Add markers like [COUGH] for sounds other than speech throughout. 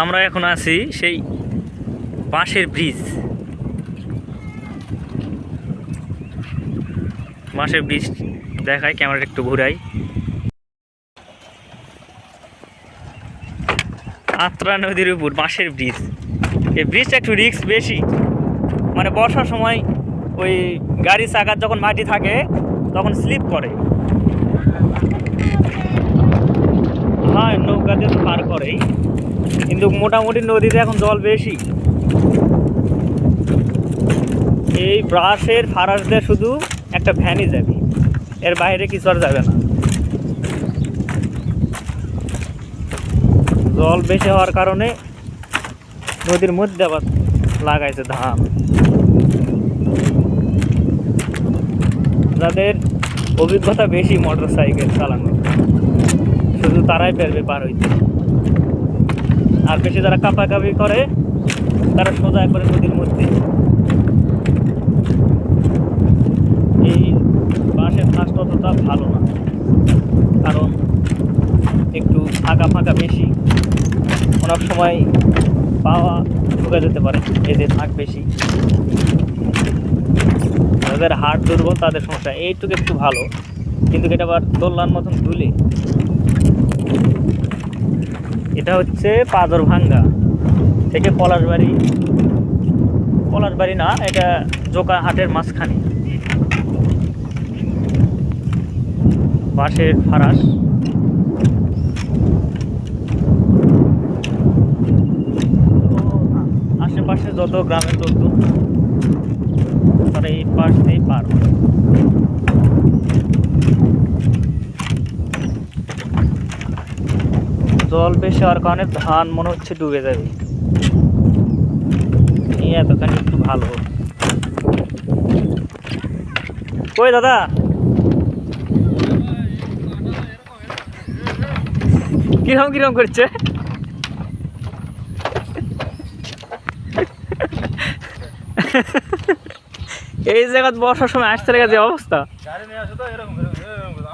আমরা এখন আছি সেই বাঁশের ব্রিজ বাঁশের ব্রিজ দেখায় ক্যামেরাটা একটু ঘুরাই। আত্রা নদীর উপর বাঁশের ব্রিজ এই ব্রিজটা একটু রিক্স বেশি। মানে বর্ষার সময় ওই গাড়ি চাকার যখন মাটি থাকে, তখন স্লিপ করে। হ্যাঁ নৌকাতে পার করেই। কিন্তু মোটামুটি নদীতে এখন জল বেশি। এই ব্রাশের ফারাস ফারাসতে শুধু একটা ভ্যানই যাবে। এর বাইরে কিছু আর যাবে না। জল বেশি হওয়ার কারণে নদীর মধ্যে আবার লাগাইছে ধান। যাদের অভিজ্ঞতা বেশি মোটর সাইকেল চালানোর, শুধু তারাই পারবে পার হইতে। আর বেশি যারা কাপাকাপি করে, তারা সোজা করে নদীর মধ্যে। এই বাঁশের ঘাস ততটা ভালো না, কারণ একটু ফাঁকা ফাঁকা বেশি। অনেক সময় পাওয়া ঢুকে যেতে পারে এদের ফাঁক বেশি। যাদের হাড় দুর্বল, তাদের সমস্যা। এইটুকু একটু ভালো, কিন্তু এটা আবার দোলনার মতন দুলে এটা হচ্ছে পাদর ভাঙ্গা থেকে পলাশবাড়ি। পলাশবাড়ি না, এটা জোকা হাটের মাঝখানে। বাঁশের ফারাস। আশেপাশে যত গ্রামের লোকজন, তারা এই পাশ দিয়ে পার জল বেশি হওয়ার কারণে ধান মনে হচ্ছে ডুবে যাবে। এতখানি একটু ভালো। কই দাদা! কিরম কিরম করছে? এই জায়গা বর্ষার সময় আসতে লেগে যে অবস্থা। গাড়ি নিয়ে আসো তো এরকম।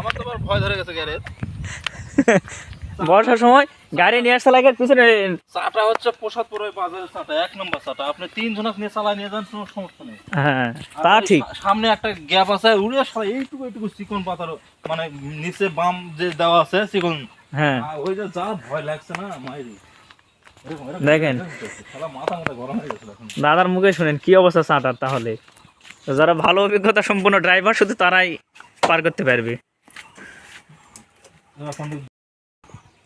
আমার তো ভয় ধরে গেছে [LAUGHS] বর্ষার সময় গাড়ি নিয়ে আসতে লাগে পিছনে। চাটা হচ্ছে প্রসাদপুর ওই বাজারের চাটা এক নম্বর চাটা। আপনি তিন জনক নিয়ে চালা নিয়ে যান কোনো সমস্যা নেই। হ্যাঁ তা ঠিক। সামনে একটা গ্যাপ আছে উড়ে সারা এইটুকু এইটুকু চিকন পাতার মানে নিচে বাম যে দেওয়া আছে চিকন। হ্যাঁ। ওই যে যা ভয় লাগছে না মাইরি। দেখেন। দাদার মুখে শুনেন কি অবস্থা চাটার তাহলে? যারা ভালো অভিজ্ঞতা সম্পন্ন ড্রাইভার শুধু তারাই পার করতে পারবে।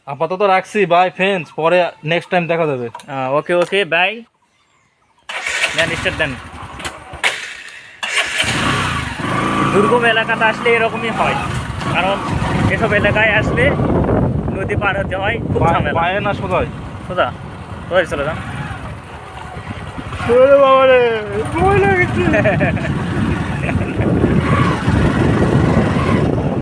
আপাতত রাখছি বাই ফ্রেন্ডস পরে নেক্সট টাইম দেখা যাবে ওকে ওকে বাই দেন স্টার্ট দেন। দুর্গম এলাকাতে আসলে এরকমই হয় কারণ এসব এলাকায় আসলে নদী পার হতে হয় খুব ঝামেলা। পায়ে না সোজায় সোজা সোজা চলে যান? বাবা রে ভয় লাগছে। [LAUGHS]